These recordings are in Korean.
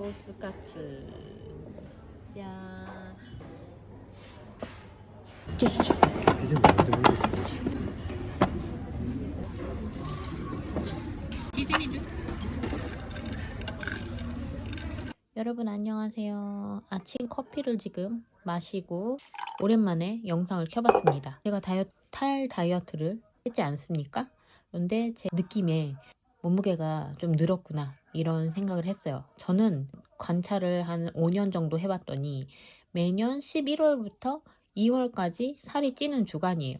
로스카츠. 짠. 여러분 안녕하세요. 아침 커피를 지금 마시고 오랜만에 영상을 켜봤습니다. 제가 다이어, 탈 다이어트를 했지 않습니까? 그런데 제 느낌에 몸무게가 좀 늘었구나 이런 생각을 했어요. 저는 관찰을 한 5년 정도 해봤더니 매년 11월부터 2월까지 살이 찌는 주간이에요.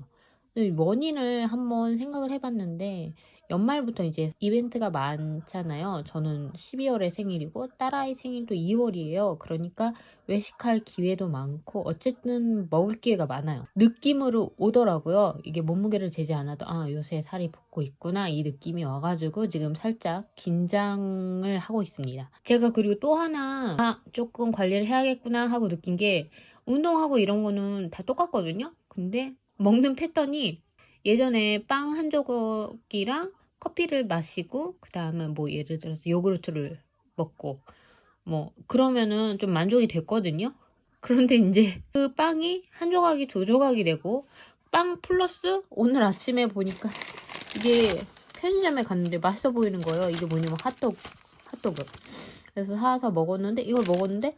원인을 한번 생각을 해봤는데 연말부터 이제 이벤트가 많잖아요. 저는 12월에 생일이고 딸아이 생일도 2월이에요. 그러니까 외식할 기회도 많고 어쨌든 먹을 기회가 많아요. 느낌으로 오더라고요. 이게 몸무게를 재지 않아도 아 요새 살이 붙고 있구나 이 느낌이 와가지고 지금 살짝 긴장을 하고 있습니다. 제가 그리고 또 하나 아 조금 관리를 해야겠구나 하고 느낀 게 운동하고 이런 거는 다 똑같거든요. 근데 먹는 패턴이 예전에 빵 한 조각이랑 커피를 마시고 그 다음에 뭐 예를 들어서 요구르트를 먹고 뭐 그러면은 좀 만족이 됐거든요. 그런데 이제 그 빵이 한 조각이 두 조각이 되고 빵 플러스 오늘 아침에 보니까 이게 편의점에 갔는데 맛있어 보이는 거예요. 이게 뭐냐면 핫도그 핫도그. 그래서 사서 먹었는데 이걸 먹었는데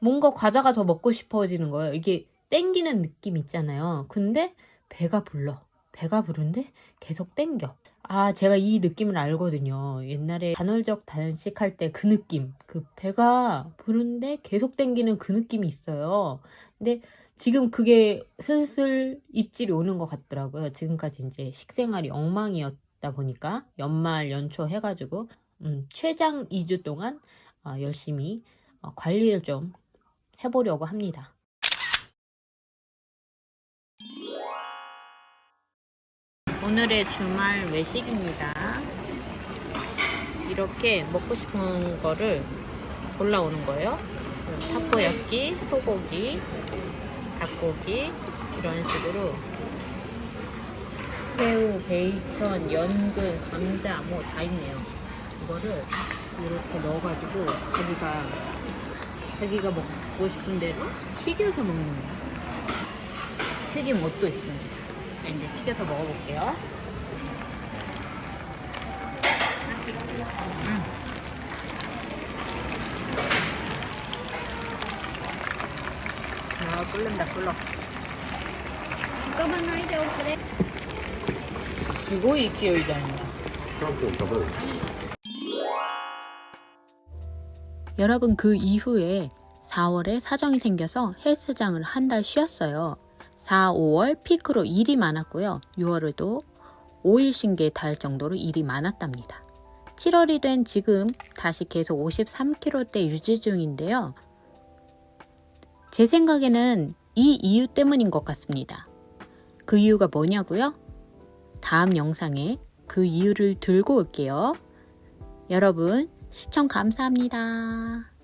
뭔가 과자가 더 먹고 싶어지는 거예요. 이게 땡기는 느낌 있잖아요. 근데 배가 불러. 배가 부른데 계속 땡겨. 아, 제가 이 느낌을 알거든요. 옛날에 간헐적 단식 할 때 그 느낌. 그 배가 부른데 계속 땡기는 그 느낌이 있어요. 근데 지금 그게 슬슬 입질이 오는 것 같더라고요. 지금까지 이제 식생활이 엉망이었다 보니까 연말 연초 해가지고 음, 최장 2주 동안 어, 열심히 어, 관리를 좀 해보려고 합니다. 오늘의 주말 외식입니다. 이렇게 먹고 싶은 거를 골라오는 거예요. 타코야끼, 소고기, 닭고기 이런 식으로 새우, 베이컨, 연근, 감자 뭐 다 있네요. 이거를 이렇게 넣어가지고 자기가 자기가 먹고 싶은 대로 튀겨서 먹는 거예요. 튀김 옷도 있습니다. 자, 이제 튀겨서 먹어볼게요. 음. 아, 끓는다, 끓어. 浮かばないでおくれすごい勢いだね。 깜짝 가봐요. 여러분 그 이후에 4월에 사정이 생겨서 헬스장을 한 달 쉬었어요. 4, 5월 피크로 일이 많았고요. 6월에도 5일 쉰게달 정도로 일이 많았답니다. 7월이 된 지금 다시 계속 53kg대 유지 중인데요. 제 생각에는 이 이유 때문인 것 같습니다. 그 이유가 뭐냐고요? 다음 영상에 그 이유를 들고 올게요. 여러분, 시청 감사합니다.